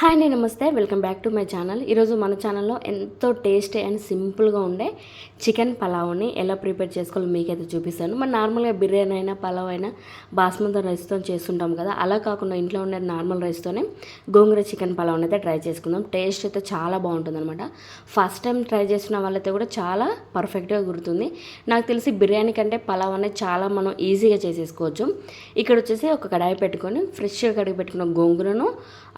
Hi అండి namaste. Welcome back to my channel. ఈరోజు మన ఛానల్లో ఎంతో టేస్టీ అండ్ సింపుల్గా ఉండే చికెన్ పలావ్ని ఎలా ప్రిపేర్ చేసుకోవాలో మీకైతే చూపిస్తాను. మన నార్మల్గా బిర్యానీ అయినా పలావ్ అయినా బాస్మతి రైస్తో చేస్తుంటాం కదా. అలా కాకుండా ఇంట్లో ఉండే నార్మల్ రైస్తోనే గోంగూర చికెన్ పలావ్ని అయితే ట్రై చేసుకుందాం. టేస్ట్ అయితే చాలా బాగుంటుంది అనమాట ఫస్ట్ టైం ట్రై చేసిన వాళ్ళైతే కూడా చాలా పర్ఫెక్ట్గా గుర్తుంది. నాకు తెలిసి బిర్యానీ కంటే పలావ్ అనేది చాలా మనం ఈజీగా చేసేసుకోవచ్చు. ఇక్కడ వచ్చేసి ఒక కడాయి పెట్టుకొని ఫ్రెష్గా కడిగి పెట్టుకున్న గోంగూరను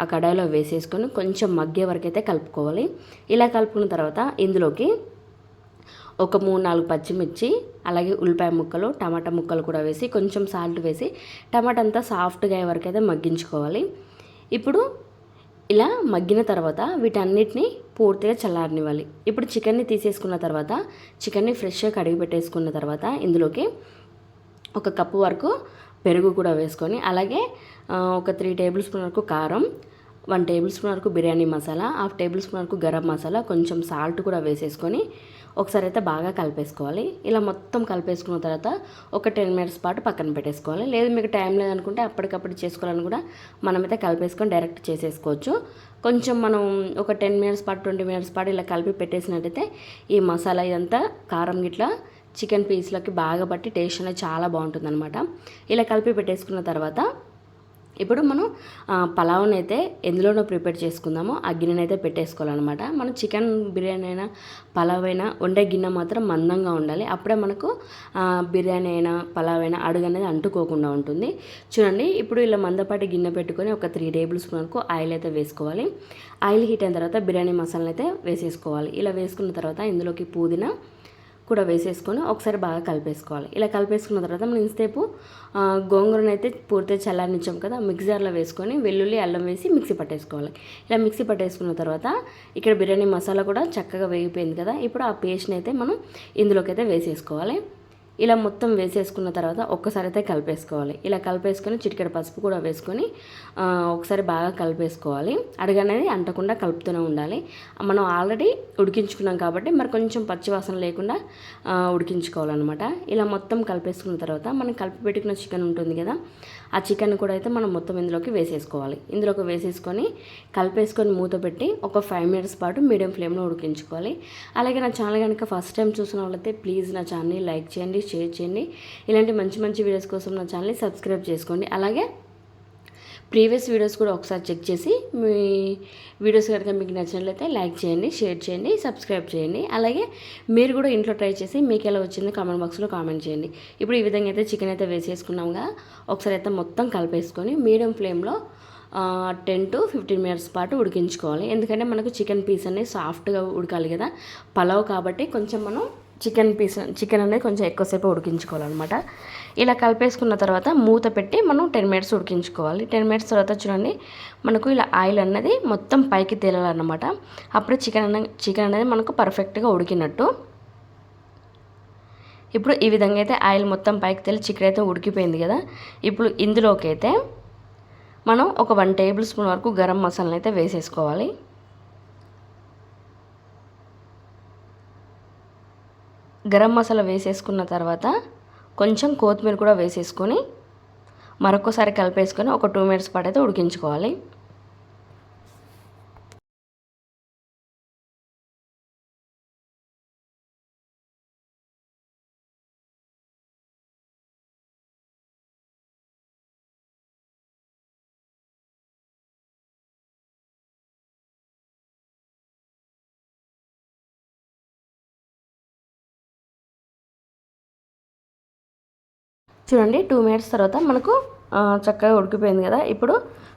ఆ కడాయిలో వేసి వేసేసుకొని కొంచెం మగ్గే వరకు అయితే కలుపుకోవాలి. ఇలా కలుపుకున్న తర్వాత ఇందులోకి ఒక మూడు నాలుగు పచ్చిమిర్చి అలాగే ఉల్లిపాయ ముక్కలు టమాటా ముక్కలు కూడా వేసి కొంచెం సాల్ట్ వేసి టమాటా అంతా సాఫ్ట్గా అయ్యే వరకు అయితే మగ్గించుకోవాలి. ఇప్పుడు ఇలా మగ్గిన తర్వాత వీటన్నిటిని పూర్తిగా చల్లారనివ్వాలి. ఇప్పుడు చికెన్ని తీసేసుకున్న తర్వాత చికెన్ని ఫ్రెష్గా కడిగి పెట్టేసుకున్న తర్వాత ఇందులోకి ఒక కప్పు వరకు పెరుగు కూడా వేసుకొని అలాగే ఒక త్రీ టేబుల్ స్పూన్ వరకు కారం వన్ టేబుల్ స్పూన్ వరకు biryani masala half tablespoon వరకు గరం మసాలా కొంచెం సాల్ట్ కూడా వేసేసుకొని ఒకసారి అయితే బాగా కలిపేసుకోవాలి. ఇలా మొత్తం కలిపేసుకున్న తర్వాత ఒక టెన్ మినిట్స్ పాటు పక్కన పెట్టేసుకోవాలి. లేదు మీకు టైం లేదనుకుంటే అప్పటికప్పుడు చేసుకోవాలని కూడా మనమైతే కలిపేసుకొని డైరెక్ట్ చేసేసుకోవచ్చు. కొంచెం మనం ఒక టెన్ మినిట్స్ పాటు ట్వంటీ మినిట్స్ పాటు ఇలా కలిపి పెట్టేసినట్టయితే ఈ మసాలా ఇదంతా కారం గిట్లా చికెన్ పీస్లోకి బాగా పట్టి టేస్ట్ అనేది చాలా బాగుంటుందన్నమాట. ఇలా కలిపి పెట్టేసుకున్న తర్వాత ఇప్పుడు మనం పలావ్ని అయితే ఎందులోనో ప్రిపేర్ చేసుకుందామో ఆ గిన్నెని అయితే పెట్టేసుకోవాలన్నమాట. మనం చికెన్ బిర్యానీ అయినా పలావ్ అయినా వండే గిన్నె మాత్రం మందంగా ఉండాలి. అప్పుడే మనకు బిర్యానీ అయినా పలావ్ అయినా అడుగు అనేది అంటుకోకుండా ఉంటుంది. చూడండి ఇప్పుడు ఇలా మందపాటి గిన్నె పెట్టుకొని ఒక త్రీ టేబుల్ స్పూన్ వరకు ఆయిల్ అయితే వేసుకోవాలి. ఆయిల్ హీట్ అయిన తర్వాత బిర్యానీ మసాలాని అయితే వేసేసుకోవాలి. ఇలా వేసుకున్న తర్వాత ఇందులోకి పుదీనా కూడా వేసేసుకొని ఒకసారి బాగా కలిపేసుకోవాలి. ఇలా కలిపేసుకున్న తర్వాత మనం ఇంతసేపు గోంగూరను అయితే పూర్తిగా చల్లారనిచ్చాం కదా మిక్సర్లో వేసుకొని వెల్లుల్లి అల్లం వేసి మిక్సీ పట్టేసుకోవాలి. ఇలా మిక్సీ పట్టేసుకున్న తర్వాత ఇక్కడ బిర్యానీ మసాలా కూడా చక్కగా వేగిపోయింది కదా ఇప్పుడు ఆ పేస్ట్ని అయితే మనం ఇందులోకి అయితే వేసేసుకోవాలి. ఇలా మొత్తం వేసేసుకున్న తర్వాత ఒక్కసారి అయితే కలిపేసుకోవాలి. ఇలా కలిపేసుకొని చిటికెడ పసుపు కూడా వేసుకొని ఒకసారి బాగా కలిపేసుకోవాలి. అడగనేది అంటకుండా కలుపుతూనే ఉండాలి. మనం ఆల్రెడీ ఉడికించుకున్నాం కాబట్టి మరి కొంచెం పచ్చివాసన లేకుండా ఉడికించుకోవాలన్నమాట. ఇలా మొత్తం కలిపేసుకున్న తర్వాత మనం కలిపి పెట్టుకున్న చికెన్ ఉంటుంది కదా ఆ చికెన్ కూడా అయితే మనం మొత్తం ఇందులోకి వేసేసుకోవాలి. ఇందులోకి వేసేసుకొని కలిపేసుకొని మూత పెట్టి ఒక ఫైవ్ మినిట్స్ పాటు మీడియం ఫ్లేమ్లో ఉడికించుకోవాలి. అలాగే నా ఛానల్ కనుక ఫస్ట్ టైం చూసిన వాళ్ళైతే ప్లీజ్ నా ఛానల్ని లైక్ చేయండి షేర్ చేయండి. ఇలాంటి మంచి మంచి వీడియోస్ కోసం నా ఛానల్ని సబ్స్క్రైబ్ చేసుకోండి. అలాగే ప్రీవియస్ వీడియోస్ కూడా ఒకసారి చెక్ చేసి మీ వీడియోస్ కనుక మీకు నచ్చినట్లయితే లైక్ చేయండి షేర్ చేయండి సబ్స్క్రైబ్ చేయండి. అలాగే మీరు కూడా ఇంట్లో ట్రై చేసి మీకు ఎలా వచ్చిందో కామెంట్ బాక్స్లో కామెంట్ చేయండి. ఇప్పుడు ఈ విధంగా అయితే చికెన్ అయితే వేసేసుకున్నాంగా. ఒకసారి అయితే మొత్తం కలిపేసుకొని మీడియం ఫ్లేమ్లో టెన్ టు ఫిఫ్టీన్ మినిట్స్ పాటు ఉడికించుకోవాలి. ఎందుకంటే మనకు చికెన్ పీస్ అనేది సాఫ్ట్గా ఉడకాలి కదా. పలావ్ కాబట్టి కొంచెం మనం చికెన్ పీస్ చికెన్ అనేది కొంచెం ఎక్కువసేపు ఉడికించుకోవాలన్నమాట. ఇలా కలిపేసుకున్న తర్వాత మూత పెట్టి మనం టెన్ మినిట్స్ ఉడికించుకోవాలి. టెన్ మినిట్స్ తర్వాత చూడండి మనకు ఇలా ఆయిల్ అన్నది మొత్తం పైకి తేలాలన్నమాట. అప్పుడు చికెన్ అన్న చికెన్ అనేది మనకు పర్ఫెక్ట్గా ఉడికినట్టు. ఇప్పుడు ఈ విధంగా అయితే ఆయిల్ మొత్తం పైకి తేలి చికెన్ అయితే ఉడికిపోయింది కదా. ఇప్పుడు ఇందులోకి అయితే మనం ఒక వన్ టేబుల్ స్పూన్ వరకు గరం మసాలాని అయితే వేసేసుకోవాలి. గరం మసాలా వేసేసుకున్న తర్వాత కొంచెం కొత్తిమీర కూడా వేసేసుకొని మరొకసారి కలిపేసుకొని ఒక టూ మినిట్స్ పాటు అయితే ఉడికించుకోవాలి. చూడండి టూ మినిట్స్ తర్వాత మనకు చక్కగా ఉడికిపోయింది కదా. ఇప్పుడు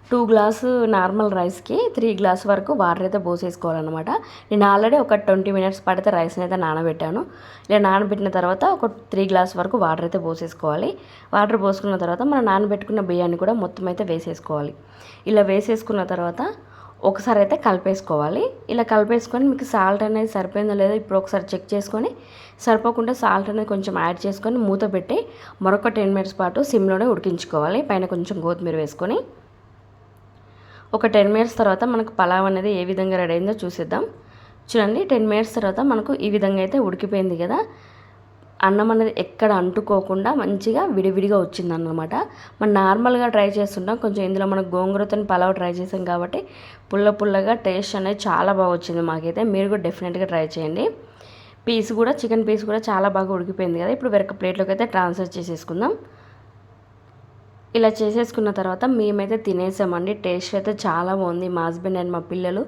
టూ గ్లాసు నార్మల్ రైస్కి త్రీ గ్లాస్ వరకు వాటర్ అయితే పోసేసుకోవాలన్నమాట. నేను ఆల్రెడీ ఒక ట్వంటీ మినిట్స్ పడితే రైస్ని అయితే నానబెట్టాను. ఇలా నానబెట్టిన తర్వాత ఒక త్రీ గ్లాస్ వరకు వాటర్ అయితే పోసేసుకోవాలి. వాటర్ పోసుకున్న తర్వాత మనం నానబెట్టుకున్న బియ్యాన్ని కూడా మొత్తం అయితే వేసేసుకోవాలి. ఇలా వేసేసుకున్న తర్వాత ఒకసారి అయితే కలిపేసుకోవాలి. ఇలా కలిపేసుకొని మీకు సాల్ట్ అనేది సరిపోయిందో లేదో ఇప్పుడు ఒకసారి చెక్ చేసుకొని సరిపోకుండా సాల్ట్ అనేది కొంచెం యాడ్ చేసుకొని మూత పెట్టి మరొక టెన్ మినిట్స్ పాటు సిమ్లోనే ఉడికించుకోవాలి. పైన కొంచెం కొత్తిమీర వేసుకొని ఒక టెన్ మినిట్స్ తర్వాత మనకు పలావ్ అనేది ఏ విధంగా రెడీ అయిందో చూసేద్దాం. చూడండి టెన్ మినిట్స్ తర్వాత మనకు ఈ విధంగా అయితే ఉడికిపోయింది కదా. అన్నం అనేది ఎక్కడ అంటుకోకుండా మంచిగా విడివిడిగా వచ్చిందన్నమాట. మనం నార్మల్గా ట్రై చేస్తుంటాం. కొంచెం ఇందులో మనం గోంగూరతో పలావ్ ట్రై చేసాం కాబట్టి పుల్ల పుల్లగా టేస్ట్ అనేది చాలా బాగా వచ్చింది మాకైతే. మీరు కూడా డెఫినెట్గా ట్రై చేయండి. పీస్ కూడా చికెన్ పీస్ కూడా చాలా బాగా ఉడికిపోయింది కదా. ఇప్పుడు వేరొక ప్లేట్లోకి అయితే ట్రాన్స్ఫర్ చేసేసుకుందాం. ఇలా చేసేసుకున్న తర్వాత మేమైతే తినేసామండి. టేస్ట్ అయితే చాలా బాగుంది. మా హస్బెండ్ అండ్ మా పిల్లలు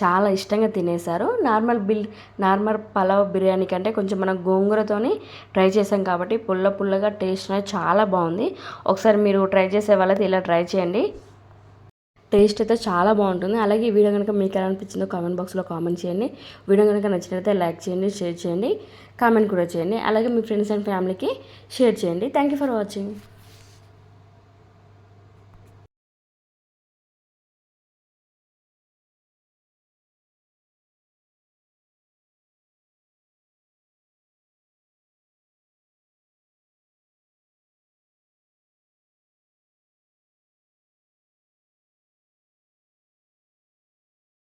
చాలా ఇష్టంగా తినేశారు. నార్మల్ బిల్ నార్మల్ పలావ్ బిర్యానీ కంటే కొంచెం మనం గోంగూరతోని ట్రై చేసాం కాబట్టి పుల్ల పుల్లగా టేస్ట్ అనేది చాలా బాగుంది. ఒకసారి మీరు ట్రై చేసే వాళ్ళైతే ఇలా ట్రై చేయండి. టేస్ట్ అయితే చాలా బాగుంటుంది. అలాగే ఈ వీడియో కనుక మీకు ఎలా అనిపించిందో కామెంట్ బాక్స్లో కామెంట్ చేయండి. వీడియో కనుక నచ్చినట్లయితే లైక్ చేయండి షేర్ చేయండి కామెంట్ కూడా చేయండి. అలాగే మీ ఫ్రెండ్స్ అండ్ ఫ్యామిలీకి షేర్ చేయండి. Thank you for watching.